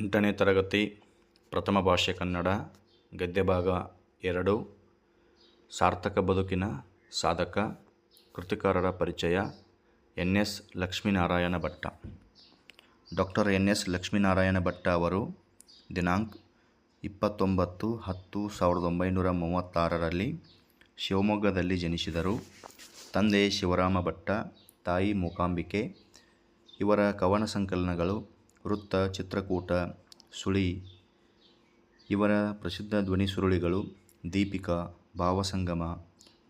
ಎಂಟನೇ ತರಗತಿ ಪ್ರಥಮ ಭಾಷೆ ಕನ್ನಡ, ಗದ್ಯಭಾಗ ಎರಡು, ಸಾರ್ಥಕ ಬದುಕಿನ ಸಾಧಕ, ಕೃತಿಕಾರರ ಪರಿಚಯ N S Lakshminarayana Bhatta. Doctor N S Lakshminarayana Bhatta ಅವರು ದಿನಾಂಕ ಇಪ್ಪತ್ತೊಂಬತ್ತು ಹತ್ತು ಸಾವಿರದ ಒಂಬೈನೂರ ಮೂವತ್ತಾರರಲ್ಲಿ ಶಿವಮೊಗ್ಗದಲ್ಲಿ ಜನಿಸಿದರು. ತಂದೆ ಶಿವರಾಮ ಭಟ್ಟ, ತಾಯಿ ಮೂಕಾಂಬಿಕೆ, ಇವರ ಕವನ ಸಂಕಲನಗಳು ವೃತ್ತ, ಚಿತ್ರಕೂಟ, ಸುಳಿ, ಇವರ ಪ್ರಸಿದ್ಧ ಧ್ವನಿ ಸುರುಳಿಗಳು ದೀಪಿಕಾ, ಭಾವಸಂಗಮ,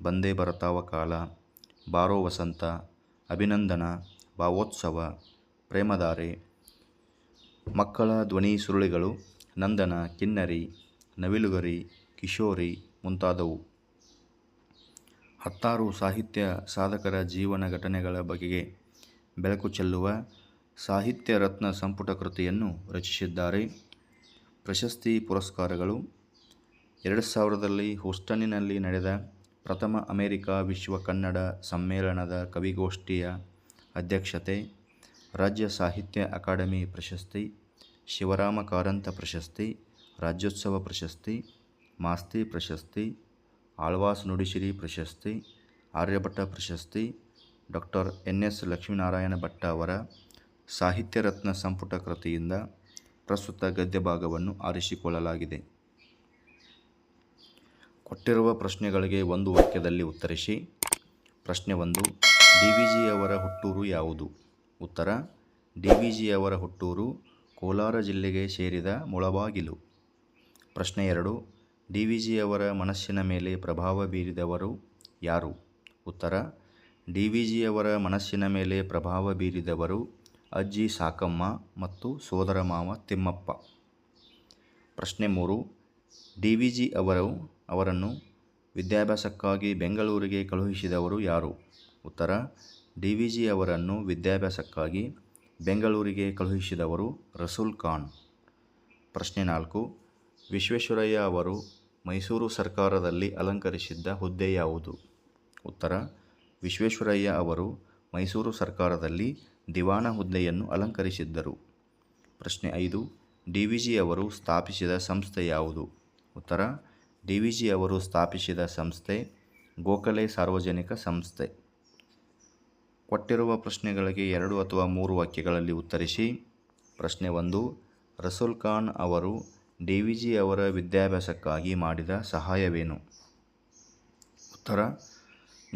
ಬಂದೇ ಬರತಾವ ಕಾಲ, ಬಾರೋ ವಸಂತ, ಅಭಿನಂದನ, ಭಾವೋತ್ಸವ ಪ್ರೇಮದಾರೆ ಮಕ್ಕಳ ಧ್ವನಿ ಸುರುಳಿಗಳು ನಂದನ, ಕಿನ್ನರಿ, ನವಿಲುಗರಿ, ಕಿಶೋರಿ ಮುಂತಾದವು. ಹತ್ತಾರು ಸಾಹಿತ್ಯ ಸಾಧಕರ ಜೀವನ ಘಟನೆಗಳ ಬಗೆಗೆ ಬೆಳಕು ಚೆಲ್ಲುವ ಸಾಹಿತ್ಯ ರತ್ನ ಸಂಪುಟ ಕೃತಿಯನ್ನು ರಚಿಸಿದ್ದಾರೆ. ಪ್ರಶಸ್ತಿ ಪುರಸ್ಕಾರಗಳು ಎರಡು ಸಾವಿರದಲ್ಲಿ ಹೂಸ್ಟನ್ನಿನಲ್ಲಿ ನಡೆದ ಪ್ರಥಮ ಅಮೆರಿಕ ವಿಶ್ವ ಕನ್ನಡ ಸಮ್ಮೇಳನದ ಕವಿಗೋಷ್ಠಿಯ ಅಧ್ಯಕ್ಷತೆ, ರಾಜ್ಯ ಸಾಹಿತ್ಯ ಅಕಾಡೆಮಿ ಪ್ರಶಸ್ತಿ, ಶಿವರಾಮ ಕಾರಂತ ಪ್ರಶಸ್ತಿ, ರಾಜ್ಯೋತ್ಸವ ಪ್ರಶಸ್ತಿ, ಮಾಸ್ತಿ ಪ್ರಶಸ್ತಿ, ಆಳ್ವಾಸ್ ನುಡಿಸಿರಿ ಪ್ರಶಸ್ತಿ, ಆರ್ಯಭಟ್ಟ ಪ್ರಶಸ್ತಿ, doctor N S Lakshminarayana Bhatta ಅವರ ಸಾಹಿತ್ಯ ರತ್ನ ಸಂಪುಟ ಕೃತಿಯಿಂದ ಪ್ರಸ್ತುತ ಗದ್ಯ ಭಾಗವನ್ನು ಆರಿಸಿಕೊಳ್ಳಲಾಗಿದೆ. ಕೊಟ್ಟಿರುವ ಪ್ರಶ್ನೆಗಳಿಗೆ ಒಂದು ವಾಕ್ಯದಲ್ಲಿ ಉತ್ತರಿಸಿ. ಪ್ರಶ್ನೆ ಒಂದು, ಡಿ ವಿ ಜಿ ಅವರ ಹುಟ್ಟೂರು ಯಾವುದು? ಉತ್ತರ, ಡಿ ವಿ ಜಿ ಅವರ ಹುಟ್ಟೂರು ಕೋಲಾರ ಜಿಲ್ಲೆಗೆ ಸೇರಿದ ಮುಳಬಾಗಿಲು. ಪ್ರಶ್ನೆ ಎರಡು, ಡಿ ವಿ ಜಿ ಅವರ ಮನಸ್ಸಿನ ಮೇಲೆ ಪ್ರಭಾವ ಬೀರಿದವರು ಯಾರು? ಉತ್ತರ, ಡಿ ವಿ ಜಿ ಅವರ ಮನಸ್ಸಿನ ಮೇಲೆ ಪ್ರಭಾವ ಬೀರಿದವರು ಅಜ್ಜಿ ಸಾಕಮ್ಮ ಮತ್ತು ಸೋದರ ಮಾವ ತಿಮ್ಮಪ್ಪ. ಪ್ರಶ್ನೆ ಮೂರು. ಡಿ ವಿ ಜಿ ಅವರು ಅವರನ್ನು ವಿದ್ಯಾಭ್ಯಾಸಕ್ಕಾಗಿ ಬೆಂಗಳೂರಿಗೆ ಕಳುಹಿಸಿದವರು ಯಾರು? ಉತ್ತರ. ಡಿ ವಿ ಜಿ ಅವರನ್ನು ವಿದ್ಯಾಭ್ಯಾಸಕ್ಕಾಗಿ ಬೆಂಗಳೂರಿಗೆ ಕಳುಹಿಸಿದವರು ರಸೂಲ್ ಖಾನ್. ಪ್ರಶ್ನೆ ನಾಲ್ಕು. ವಿಶ್ವೇಶ್ವರಯ್ಯ ಅವರು ಮೈಸೂರು ಸರ್ಕಾರದಲ್ಲಿ ಅಲಂಕರಿಸಿದ್ದ ಹುದ್ದೆ ಯಾವುದು? ಉತ್ತರ. ವಿಶ್ವೇಶ್ವರಯ್ಯ ಅವರು ಮೈಸೂರು ಸರ್ಕಾರದಲ್ಲಿ ದಿವಾನ ಹುದ್ದೆಯನ್ನು ಅಲಂಕರಿಸಿದ್ದರು. ಪ್ರಶ್ನೆ ಐದು, ಡಿ ವಿ ಜಿ ಅವರು ಸ್ಥಾಪಿಸಿದ ಸಂಸ್ಥೆ ಯಾವುದು? ಉತ್ತರ, ಡಿ ವಿ ಜಿ ಅವರು ಸ್ಥಾಪಿಸಿದ ಸಂಸ್ಥೆ ಗೋಖಲೆ ಸಾರ್ವಜನಿಕ ಸಂಸ್ಥೆ. ಕೊಟ್ಟಿರುವ ಪ್ರಶ್ನೆಗಳಿಗೆ ಎರಡು ಅಥವಾ ಮೂರು ವಾಕ್ಯಗಳಲ್ಲಿ ಉತ್ತರಿಸಿ. ಪ್ರಶ್ನೆ ಒಂದು, ರಸೂಲ್ ಖಾನ್ ಅವರು ಡಿ ವಿ ಜಿ ಅವರ ವಿದ್ಯಾಭ್ಯಾಸಕ್ಕಾಗಿ ಮಾಡಿದ ಸಹಾಯವೇನು? ಉತ್ತರ,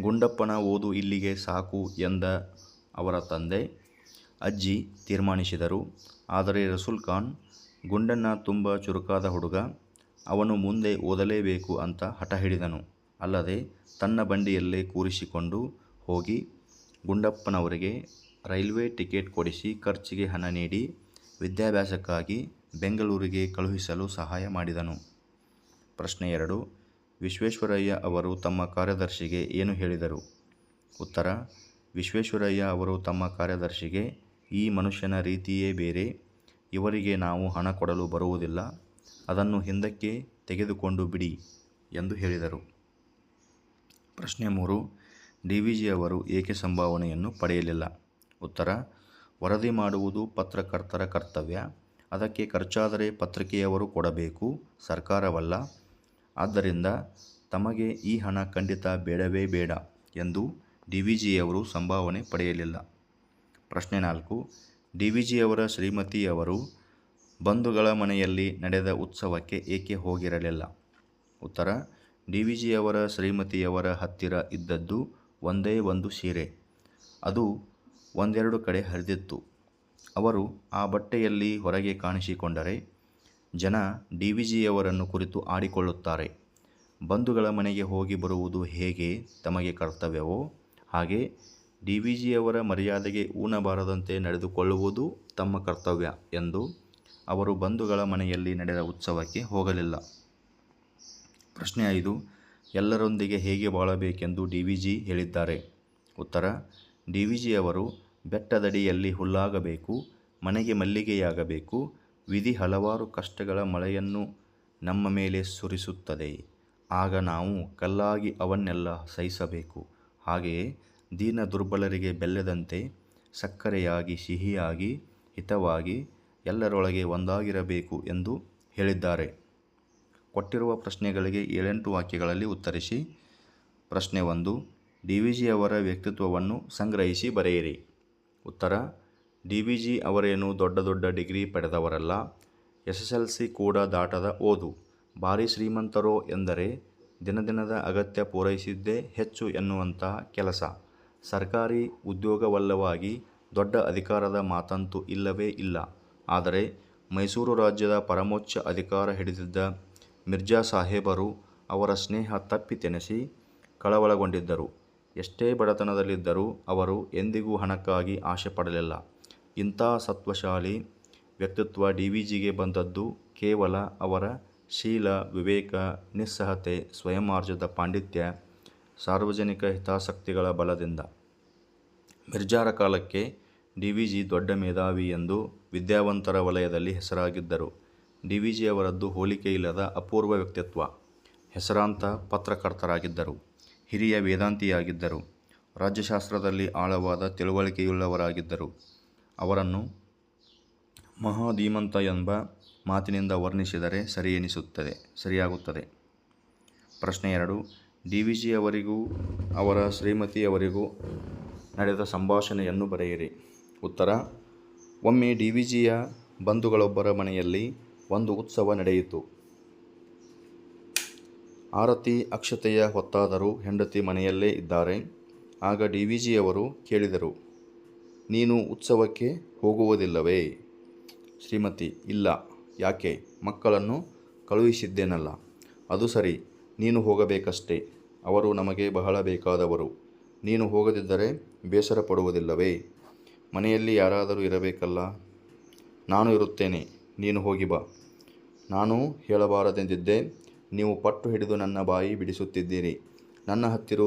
ಗುಂಡಪ್ಪನ ಓದು ಇಲ್ಲಿಗೆ ಸಾಕು ಎಂದ ಅವರ ತಂದೆ ಅಜ್ಜಿ ತೀರ್ಮಾನಿಸಿದರು. ಆದರೆ ರಸೂಲ್ ಖಾನ್ ಗುಂಡಣ್ಣ ತುಂಬ ಚುರುಕಾದ ಹುಡುಗ, ಅವನು ಮುಂದೆ ಓದಲೇಬೇಕು ಅಂತ ಹಠ ಹಿಡಿದನು. ಅಲ್ಲದೆ ತನ್ನ ಬಂಡಿಯಲ್ಲೇ ಕೂರಿಸಿಕೊಂಡು ಹೋಗಿ ಗುಂಡಪ್ಪನವರಿಗೆ ರೈಲ್ವೆ ಟಿಕೆಟ್ ಕೊಡಿಸಿ ಖರ್ಚಿಗೆ ಹಣ ನೀಡಿ ವಿದ್ಯಾಭ್ಯಾಸಕ್ಕಾಗಿ ಬೆಂಗಳೂರಿಗೆ ಕಳುಹಿಸಲು ಸಹಾಯ ಮಾಡಿದನು. ಪ್ರಶ್ನೆ ಎರಡು. ವಿಶ್ವೇಶ್ವರಯ್ಯ ಅವರು ತಮ್ಮ ಕಾರ್ಯದರ್ಶಿಗೆ ಏನು ಹೇಳಿದರು? ಉತ್ತರ. ವಿಶ್ವೇಶ್ವರಯ್ಯ ಅವರು ತಮ್ಮ ಕಾರ್ಯದರ್ಶಿಗೆ ಈ ಮನುಷ್ಯನ ರೀತಿಯೇ ಬೇರೆ. ಇವರಿಗೆ ನಾವು ಹಣ ಕೊಡಲು ಬರುವುದಿಲ್ಲ. ಅದನ್ನು ಹಿಂದಕ್ಕೆ ತೆಗೆದುಕೊಂಡು ಬಿಡಿ ಎಂದು ಹೇಳಿದರು. ಪ್ರಶ್ನೆ ಮೂರು. ಡಿ ವಿ ಜಿ ಅವರು ಏಕೆ ಸಂಭಾವನೆಯನ್ನು ಪಡೆಯಲಿಲ್ಲ? ಉತ್ತರ. ವರದಿ ಮಾಡುವುದು ಪತ್ರಕರ್ತರ ಕರ್ತವ್ಯ. ಅದಕ್ಕೆ ಖರ್ಚಾದರೆ ಪತ್ರಿಕೆಯವರು ಕೊಡಬೇಕು, ಸರ್ಕಾರವಲ್ಲ. ಆದ್ದರಿಂದ ತಮಗೆ ಈ ಹಣ ಖಂಡಿತ ಬೇಡವೇ ಬೇಡ ಎಂದು ಡಿ ವಿ ಜಿಯವರು ಸಂಭಾವನೆ ಪಡೆಯಲಿಲ್ಲ. ಪ್ರಶ್ನೆ ನಾಲ್ಕು. ಡಿ ವಿ ಜಿಯವರ ಶ್ರೀಮತಿಯವರು ಬಂಧುಗಳ ಮನೆಯಲ್ಲಿ ನಡೆದ ಉತ್ಸವಕ್ಕೆ ಏಕೆ ಹೋಗಿರಲಿಲ್ಲ? ಉತ್ತರ, ಡಿ ವಿ ಜಿಯವರ ಶ್ರೀಮತಿಯವರ ಹತ್ತಿರ ಇದ್ದದ್ದು ಒಂದೇ ಒಂದು ಸೀರೆ. ಅದು ಒಂದೆರಡು ಕಡೆ ಹರಿದಿತ್ತು. ಅವರು ಆ ಬಟ್ಟೆಯಲ್ಲಿ ಹೊರಗೆ ಕಾಣಿಸಿಕೊಂಡರೆ ಜನ ಡಿ ವಿ ಜಿಯವರನ್ನು ಕುರಿತು ಆಡಿಕೊಳ್ಳುತ್ತಾರೆ. ಬಂಧುಗಳ ಮನೆಗೆ ಹೋಗಿ ಬರುವುದು ಹೇಗೆ ತಮಗೆ ಕರ್ತವ್ಯವೋ ಹಾಗೆ ಡಿ ವಿ ಜಿಯವರ ಮರ್ಯಾದೆಗೆ ಊನಬಾರದಂತೆ ನಡೆದುಕೊಳ್ಳುವುದು ತಮ್ಮ ಕರ್ತವ್ಯ ಎಂದು ಅವರು ಬಂಧುಗಳ ಮನೆಯಲ್ಲಿ ನಡೆದ ಉತ್ಸವಕ್ಕೆ ಹೋಗಲಿಲ್ಲ. ಪ್ರಶ್ನೆ ಐದು, ಎಲ್ಲರೊಂದಿಗೆ ಹೇಗೆ ಬಾಳಬೇಕೆಂದು ಡಿ ವಿ ಜಿ ಹೇಳಿದ್ದಾರೆ. ಉತ್ತರ, ಡಿ ವಿ ಜಿಯವರು ಬೆಟ್ಟದಡಿಯಲ್ಲಿ ಹುಲ್ಲಾಗಬೇಕು, ಮನೆಗೆ ಮಲ್ಲಿಗೆಯಾಗಬೇಕು, ವಿಧಿ ಹಲವಾರು ಕಷ್ಟಗಳ ಮಳೆಯನ್ನು ನಮ್ಮ ಮೇಲೆ ಸುರಿಸುತ್ತದೆ. ಆಗ ನಾವು ಕಲ್ಲಾಗಿ ಅವನ್ನೆಲ್ಲ ಸಹಿಸಬೇಕು. ಹಾಗೆಯೇ ದೀನ ದುರ್ಬಲರಿಗೆ ಬೆಲ್ಲದಂತೆ, ಸಕ್ಕರೆಯಾಗಿ, ಸಿಹಿಯಾಗಿ, ಹಿತವಾಗಿ ಎಲ್ಲರೊಳಗೆ ಒಂದಾಗಿರಬೇಕು ಎಂದು ಹೇಳಿದ್ದಾರೆ. ಕೊಟ್ಟಿರುವ ಪ್ರಶ್ನೆಗಳಿಗೆ ಏಳೆಂಟು ವಾಕ್ಯಗಳಲ್ಲಿ ಉತ್ತರಿಸಿ, ಪ್ರಶ್ನೆ ಒಂದು, ಡಿ ವಿ ಜಿ ಅವರ ವ್ಯಕ್ತಿತ್ವವನ್ನು ಸಂಗ್ರಹಿಸಿ ಬರೆಯಿರಿ. ಉತ್ತರ, ಡಿ ವಿ ಜಿ ಅವರೇನು ದೊಡ್ಡ ದೊಡ್ಡ ಡಿಗ್ರಿ ಪಡೆದವರಲ್ಲ, ಎಸ್ ಎಸ್ ಎಲ್ ಸಿ ಕೂಡ ದಾಟದ ಓದು, ಭಾರಿ ಶ್ರೀಮಂತರೋ ಎಂದರೆ ದಿನದಿನದ ಅಗತ್ಯ ಪೂರೈಸಿದ್ದೇ ಹೆಚ್ಚು ಎನ್ನುವಂತಹ ಕೆಲಸ. ಸರ್ಕಾರಿ ಉದ್ಯೋಗವಲ್ಲವಾಗಿ ದೊಡ್ಡ ಅಧಿಕಾರದ ಮಾತಂತೂ ಇಲ್ಲವೇ ಇಲ್ಲ. ಆದರೆ ಮೈಸೂರು ರಾಜ್ಯದ ಪರಮೋಚ್ಚ ಅಧಿಕಾರ ಹಿಡಿದಿದ್ದ ಮಿರ್ಜಾ ಸಾಹೇಬರು ಅವರ ಸ್ನೇಹ ತಪ್ಪಿತೆನಿಸಿ ಕಳವಳಗೊಂಡಿದ್ದರು. ಎಷ್ಟೇ ಬಡತನದಲ್ಲಿದ್ದರೂ ಅವರು ಎಂದಿಗೂ ಹಣಕ್ಕಾಗಿ ಆಶೆ ಪಡಲಿಲ್ಲ. ಇಂಥ ಸತ್ವಶಾಲಿ ವ್ಯಕ್ತಿತ್ವ ಡಿ ವಿ ಜಿಗೆ ಬಂದದ್ದು ಕೇವಲ ಅವರ ಶೀಲ, ವಿವೇಕ, ನಿಸ್ಸಹತೆ ಸ್ವಯಮಾರ್ಜಿತ ಪಾಂಡಿತ್ಯ ಸಾರ್ವಜನಿಕ ಹಿತಾಸಕ್ತಿಗಳ ಬಲದಿಂದ. ಮಿರ್ಜಾರ ಕಾಲಕ್ಕೆ ಡಿ ವಿ ಜಿ ದೊಡ್ಡ ಮೇಧಾವಿ ಎಂದು ವಿದ್ಯಾವಂತರ ವಲಯದಲ್ಲಿ ಹೆಸರಾಗಿದ್ದರು. ಡಿ ವಿ ಜಿ ಅವರದ್ದು ಹೋಲಿಕೆಯಿಲ್ಲದ ಅಪೂರ್ವ ವ್ಯಕ್ತಿತ್ವ. ಹೆಸರಾಂತ ಪತ್ರಕರ್ತರಾಗಿದ್ದರು. ಹಿರಿಯ ವೇದಾಂತಿಯಾಗಿದ್ದರು. ರಾಜ್ಯಶಾಸ್ತ್ರದಲ್ಲಿ ಆಳವಾದ ತಿಳುವಳಿಕೆಯುಳ್ಳವರಾಗಿದ್ದರು. ಅವರನ್ನು ಮಹಾಧೀಮಂತ ಎಂಬ ಮಾತಿನಿಂದ ವರ್ಣಿಸಿದರೆ ಸರಿ ಎನಿಸುತ್ತದೆ, ಸರಿಯಾಗುತ್ತದೆ. ಪ್ರಶ್ನೆ ಎರಡು ಡಿ ವಿ ಜಿ ಅವರಿಗೂ, ಅವರ ಶ್ರೀಮತಿಯವರಿಗೂ ನಡೆದ ಸಂಭಾಷಣೆಯನ್ನು ಬರೆಯಿರಿ. ಉತ್ತರ, ಒಮ್ಮೆ ಡಿ ವಿ ಜಿಯ ಬಂಧುಗಳೊಬ್ಬರ ಮನೆಯಲ್ಲಿ ಒಂದು ಉತ್ಸವ ನಡೆಯಿತು. ಆರತಿ ಅಕ್ಷತೆಯ ಹೊತ್ತಾದರೂ ಹೆಂಡತಿ ಮನೆಯಲ್ಲೇ ಇದ್ದಾರೆ. ಆಗ ಡಿ ವಿ ಜಿಯವರು ಕೇಳಿದರು, ನೀನು ಉತ್ಸವಕ್ಕೆ ಹೋಗುವುದಿಲ್ಲವೇ? ಶ್ರೀಮತಿ, ಇಲ್ಲ. ಯಾಕೆ? ಮಕ್ಕಳನ್ನು ಕಳುಹಿಸಿದ್ದೇನಲ್ಲ. ಅದು ಸರಿ. ನೀನು ಹೋಗಬೇಕಷ್ಟೆ. ಅವರು ನಮಗೆ ಬಹಳ ಬೇಕಾದವರು. ನೀನು ಹೋಗದಿದ್ದರೆ ಬೇಸರ ಪಡುವುದಿಲ್ಲವೇ ಮನೆಯಲ್ಲಿ ಯಾರಾದರೂ ಇರಬೇಕಲ್ಲ? ನಾನು ಇರುತ್ತೇನೆ. ನೀನು ಹೋಗಿ ಬಾ. ನಾನು ಹೇಳಬಾರದೆಂದಿದ್ದೆ, ನೀವು ಪಟ್ಟು ಹಿಡಿದು ನನ್ನ ಬಾಯಿ ಬಿಡಿಸುತ್ತಿದ್ದೀರಿ. ನನ್ನ ಹತ್ತಿರ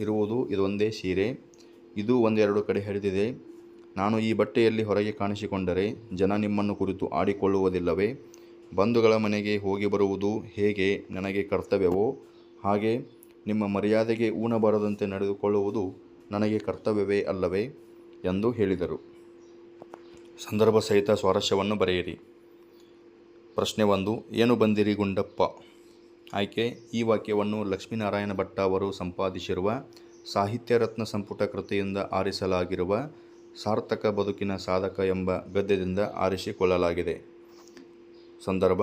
ಇರುವುದು ಇದೊಂದೇ ಸೀರೆ. ಇದು ಒಂದೆರಡು ಕಡೆ ಹರಿದಿದೆ. ನಾನು ಈ ಬಟ್ಟೆಯಲ್ಲಿ ಹೊರಗೆ ಕಾಣಿಸಿಕೊಂಡರೆ ಜನ ನಿಮ್ಮನ್ನು ಕುರಿತು ಆಡಿಕೊಳ್ಳುವುದಿಲ್ಲವೇ? ಬಂಧುಗಳ ಮನೆಗೆ ಹೋಗಿ ಬರುವುದು ಹೇಗೆ ನನಗೆ ಕರ್ತವ್ಯವೋ, ಹಾಗೆ ನಿಮ್ಮ ಮರ್ಯಾದೆಗೆ ಊನಬಾರದಂತೆ ನಡೆದುಕೊಳ್ಳುವುದು ನನಗೆ ಕರ್ತವ್ಯವೇ ಅಲ್ಲವೇ ಎಂದು ಹೇಳಿದರು. ಸಂದರ್ಭ ಸಹಿತ ಸ್ವಾರಸ್ಯವನ್ನು ಬರೆಯಿರಿ. ಪ್ರಶ್ನೆ ಒಂದು, ಏನು ಬಂದಿರಿ ಗುಂಡಪ್ಪ? ಆಯ್ಕೆ, ಈ ವಾಕ್ಯವನ್ನು ಲಕ್ಷ್ಮೀನಾರಾಯಣ ಭಟ್ಟ ಅವರು ಸಂಪಾದಿಸಿರುವ ಸಾಹಿತ್ಯ ರತ್ನ ಸಂಪುಟ ಕೃತಿಯಿಂದ ಆರಿಸಲಾಗಿರುವ ಸಾರ್ಥಕ ಬದುಕಿನ ಸಾಧಕ ಎಂಬ ಗದ್ಯದಿಂದ ಆರಿಸಿಕೊಳ್ಳಲಾಗಿದೆ. ಸಂದರ್ಭ,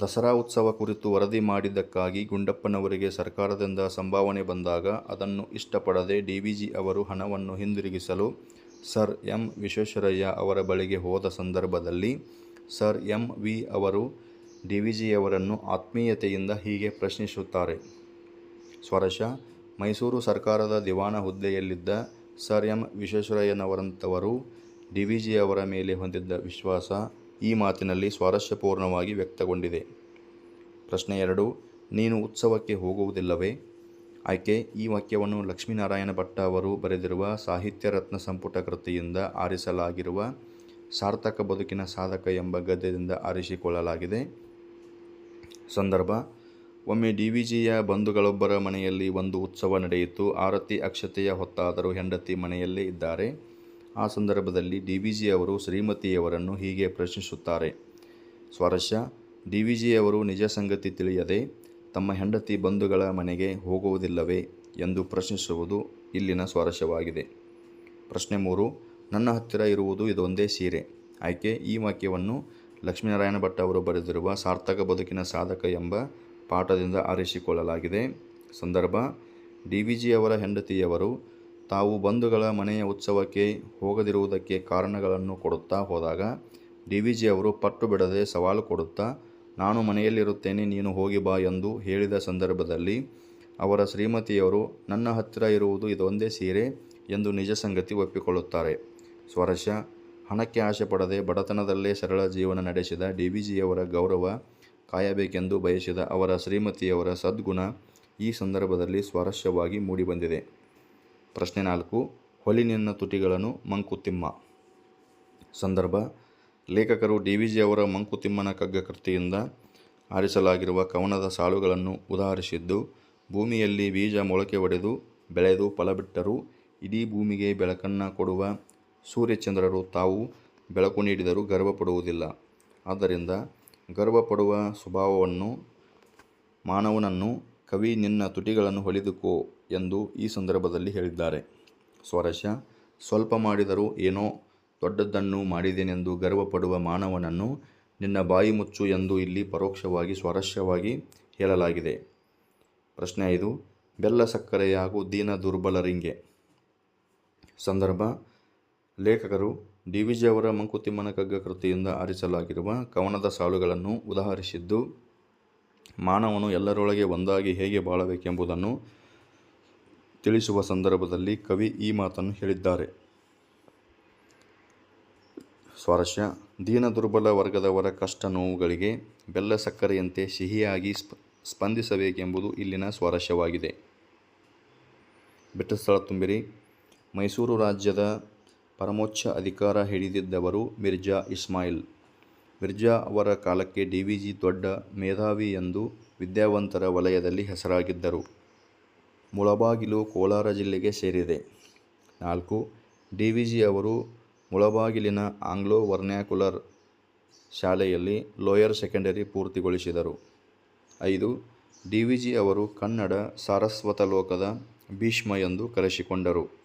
ದಸರಾ ಉತ್ಸವ ಕುರಿತು ವರದಿ ಮಾಡಿದ್ದಕ್ಕಾಗಿ ಗುಂಡಪ್ಪನವರಿಗೆ ಸರ್ಕಾರದಿಂದ ಸಂಭಾವನೆ ಬಂದಾಗ ಅದನ್ನು ಇಷ್ಟಪಡದೆ ಡಿ ವಿ ಜಿ ಅವರು ಹಣವನ್ನು ಹಿಂದಿರುಗಿಸಲು ಸರ್ ಎಂ ವಿಶ್ವೇಶ್ವರಯ್ಯ ಅವರ ಬಳಿಗೆ ಹೋದ ಸಂದರ್ಭದಲ್ಲಿ ಸರ್ ಎಂ ವಿ ಅವರು ಡಿ ವಿ ಜಿಯವರನ್ನು ಆತ್ಮೀಯತೆಯಿಂದ ಹೀಗೆ ಪ್ರಶ್ನಿಸುತ್ತಾರೆ. ಸ್ವರಶ, ಮೈಸೂರು ಸರ್ಕಾರದ ದಿವಾನ ಹುದ್ದೆಯಲ್ಲಿದ್ದ ಸರ್ ಎಂ ವಿಶ್ವೇಶ್ವರಯ್ಯನವರಂಥವರು ಡಿ ವಿ ಜಿ ಅವರ ಮೇಲೆ ಹೊಂದಿದ್ದ ವಿಶ್ವಾಸ ಈ ಮಾತಿನಲ್ಲಿ ಸ್ವಾರಸ್ಯಪೂರ್ಣವಾಗಿ ವ್ಯಕ್ತಗೊಂಡಿದೆ. ಪ್ರಶ್ನೆ ಎರಡು, ನೀನು ಉತ್ಸವಕ್ಕೆ ಹೋಗುವುದಿಲ್ಲವೇ? ಆಯ್ಕೆ, ಈ ವಾಕ್ಯವನ್ನು ಲಕ್ಷ್ಮೀನಾರಾಯಣ ಭಟ್ಟ ಅವರು ಬರೆದಿರುವ ಸಾಹಿತ್ಯ ರತ್ನ ಸಂಪುಟ ಕೃತಿಯಿಂದ ಆರಿಸಲಾಗಿರುವ ಸಾರ್ಥಕ ಬದುಕಿನ ಸಾಧಕ ಎಂಬ ಗದ್ಯದಿಂದ ಆರಿಸಿಕೊಳ್ಳಲಾಗಿದೆ. ಸಂದರ್ಭ, ಒಮ್ಮೆ ಡಿ ವಿ ಜಿಯ ಬಂಧುಗಳೊಬ್ಬರ ಮನೆಯಲ್ಲಿ ಒಂದು ಉತ್ಸವ ನಡೆಯಿತು. ಆರತಿ ಅಕ್ಷತೆಯ ಹೊತ್ತಾದರೂ ಹೆಂಡತಿ ಮನೆಯಲ್ಲೇ ಇದ್ದಾರೆ. ಆ ಸಂದರ್ಭದಲ್ಲಿ ಡಿ ವಿ ಜಿಯವರು ಶ್ರೀಮತಿಯವರನ್ನು ಹೀಗೆ ಪ್ರಶ್ನಿಸುತ್ತಾರೆ. ಸ್ವಾರಸ್ಯ, ಡಿ ವಿ ಜಿಯವರು ನಿಜ ಸಂಗತಿ ತಿಳಿಯದೆ ತಮ್ಮ ಹೆಂಡತಿ ಬಂಧುಗಳ ಮನೆಗೆ ಹೋಗುವುದಿಲ್ಲವೇ? ಎಂದು ಪ್ರಶ್ನಿಸುವುದು ಇಲ್ಲಿನ ಸ್ವಾರಸ್ಯವಾಗಿದೆ. ಪ್ರಶ್ನೆ ಮೂರು, ನನ್ನ ಹತ್ತಿರ ಇರುವುದು ಇದೊಂದೇ ಸೀರೆ. ಆಯ್ಕೆ, ಈ ವಾಕ್ಯವನ್ನು ಲಕ್ಷ್ಮೀನಾರಾಯಣ ಭಟ್ ಅವರು ಬರೆದಿರುವ ಸಾರ್ಥಕ ಬದುಕಿನ ಸಾಧಕ ಎಂಬ ಪಾಠದಿಂದ ಆರಿಸಿಕೊಳ್ಳಲಾಗಿದೆ. ಸಂದರ್ಭ, ಡಿ ವಿ ಜಿಯವರ ಹೆಂಡತಿಯವರು ತಾವು ಬಂಧುಗಳ ಮನೆಯ ಉತ್ಸವಕ್ಕೆ ಹೋಗದಿರುವುದಕ್ಕೆ ಕಾರಣಗಳನ್ನು ಕೊಡುತ್ತಾ ಹೋದಾಗ, ಡಿ ವಿ ಜಿ ಅವರು ಪಟ್ಟು ಬಿಡದೆ ಸವಾಲು ಕೊಡುತ್ತಾ, ನಾನು ಮನೆಯಲ್ಲಿರುತ್ತೇನೆ, ನೀನು ಹೋಗಿ ಬಾ ಎಂದು ಹೇಳಿದ ಸಂದರ್ಭದಲ್ಲಿ, ಅವರ ಶ್ರೀಮತಿಯವರು, ನನ್ನ ಹತ್ತಿರ ಇರುವುದು ಇದೊಂದೇ ಸೀರೆ ಎಂದು ನಿಜ ಸಂಗತಿ ಒಪ್ಪಿಕೊಳ್ಳುತ್ತಾರೆ. ಸ್ವರಶ, ಹಣಕ್ಕೆ ಆಶೆ ಪಡದೆ ಬಡತನದಲ್ಲೇ ಸರಳ ಜೀವನ ನಡೆಸಿದ ಡಿ ವಿ ಜಿಯವರ ಗೌರವ ಕಾಯಬೇಕೆಂದು ಬಯಸಿದ ಅವರ ಶ್ರೀಮತಿಯವರ ಸದ್ಗುಣ ಈ ಸಂದರ್ಭದಲ್ಲಿ ಸ್ವಾರಸ್ಯವಾಗಿ ಮೂಡಿಬಂದಿದೆ. ಪ್ರಶ್ನೆ ನಾಲ್ಕು ಹೊಲಿನಿನ್ನ ತುಟಿಗಳನ್ನು ಮಂಕುತಿಮ್ಮ. ಸಂದರ್ಭ, ಲೇಖಕರು ಡಿ ವಿ ಜಿ ಅವರ ಮಂಕುತಿಮ್ಮನ ಕಗ್ಗ ಕೃತಿಯಿಂದ ಆರಿಸಲಾಗಿರುವ ಕವನದ ಸಾಲುಗಳನ್ನು ಉದಾಹರಿಸಿದ್ದು, ಭೂಮಿಯಲ್ಲಿ ಬೀಜ ಮೊಳಕೆ ಒಡೆದು ಬೆಳೆದು ಫಲ ಬಿಟ್ಟರೂ ಇಡೀ ಭೂಮಿಗೆ ಬೆಳಕನ್ನು ಕೊಡುವ ಸೂರ್ಯಚಂದ್ರರು ತಾವು ಬೆಳಕು ನೀಡಿದರೂ ಗರ್ವಪಡುವುದಿಲ್ಲ. ಆದ್ದರಿಂದ ಗರ್ವಪಡುವ ಸ್ವಭಾವವನ್ನು, ಮಾನವನನ್ನು ಕವಿ, ನಿನ್ನ ತುಟಿಗಳನ್ನು ಹೊಲಿದುಕೋ ಎಂದು ಈ ಸಂದರ್ಭದಲ್ಲಿ ಹೇಳಿದ್ದಾರೆ. ಸ್ವರಶ, ಸ್ವಲ್ಪ ಮಾಡಿದರೂ ಏನೋ ದೊಡ್ಡದನ್ನು ಮಾಡಿದೆನೆಂದು ಗರ್ವಪಡುವ ಮಾನವನನ್ನು ನಿನ್ನ ಬಾಯಿ ಮುಚ್ಚು ಎಂದು ಇಲ್ಲಿ ಪರೋಕ್ಷವಾಗಿ ಸ್ವರಸ್ಯವಾಗಿ ಹೇಳಲಾಗಿದೆ. ಪ್ರಶ್ನೆ ಐದು, ಬೆಲ್ಲ ಸಕ್ಕರೆಯಾಗು ದೀನ ದುರ್ಬಲರಿಂಗೆ ಸಂದರ್ಭ, ಲೇಖಕರು ಡಿ. ವಿಜಿಯವರ ಮಂಕುತಿಮ್ಮನ ಕಗ್ಗ ಕೃತಿಯಿಂದ ಆರಿಸಲಾಗಿರುವ ಕವನದ ಸಾಲುಗಳನ್ನು ಉದಾಹರಿಸಿದ್ದು ಮಾನವನು ಎಲ್ಲರೊಳಗೆ ಒಂದಾಗಿ ಹೇಗೆ ಬಾಳಬೇಕೆಂಬುದನ್ನು ತಿಳಿಸುವ ಸಂದರ್ಭದಲ್ಲಿ ಕವಿ ಈ ಮಾತನ್ನು ಹೇಳಿದ್ದಾರೆ. ಸ್ವಾರಸ್ಯ, ದೀನ ದುರ್ಬಲ ವರ್ಗದವರ ಕಷ್ಟ ನೋವುಗಳಿಗೆ ಬೆಲ್ಲ ಸಕ್ಕರೆಯಂತೆ ಸಿಹಿಯಾಗಿ ಸ್ಪ, ಸ್ಪಂದಿಸಬೇಕೆಂಬುದು ಇಲ್ಲಿನ ಸ್ವಾರಸ್ಯವಾಗಿದೆ. ಬೆಟ್ಟ ತುಂಬಿರಿ. ಮೈಸೂರು ರಾಜ್ಯದ ಪರಮೋಚ್ಚ ಅಧಿಕಾರ ಹಿಡಿದಿದ್ದವರು ಮಿರ್ಜಾ ಇಸ್ಮಾಯಿಲ್. ಮಿರ್ಜಾ ಅವರ ಕಾಲಕ್ಕೆ ಡಿ ವಿ ಜಿ ದೊಡ್ಡ ಮೇಧಾವಿ ಎಂದು ವಿದ್ಯಾವಂತರ ವಲಯದಲ್ಲಿ ಹೆಸರಾಗಿದ್ದರು. ಮುಳಬಾಗಿಲು ಕೋಲಾರ ಜಿಲ್ಲೆಗೆ ಸೇರಿದೆ. ನಾಲ್ಕು, ಡಿ ವಿ ಜಿ ಅವರು ಮುಳಬಾಗಿಲಿನ ಆಂಗ್ಲೋ ವರ್ನ್ಯಾಕುಲರ್ ಶಾಲೆಯಲ್ಲಿ ಲೋಯರ್ ಸೆಕೆಂಡರಿ ಪೂರ್ತಿಗೊಳಿಸಿದರು. ಐದು, ಡಿ ವಿ ಜಿ ಅವರು ಕನ್ನಡ ಸಾರಸ್ವತ ಲೋಕದ ಭೀಷ್ಮ ಎಂದು ಕರೆಸಿಕೊಂಡರು.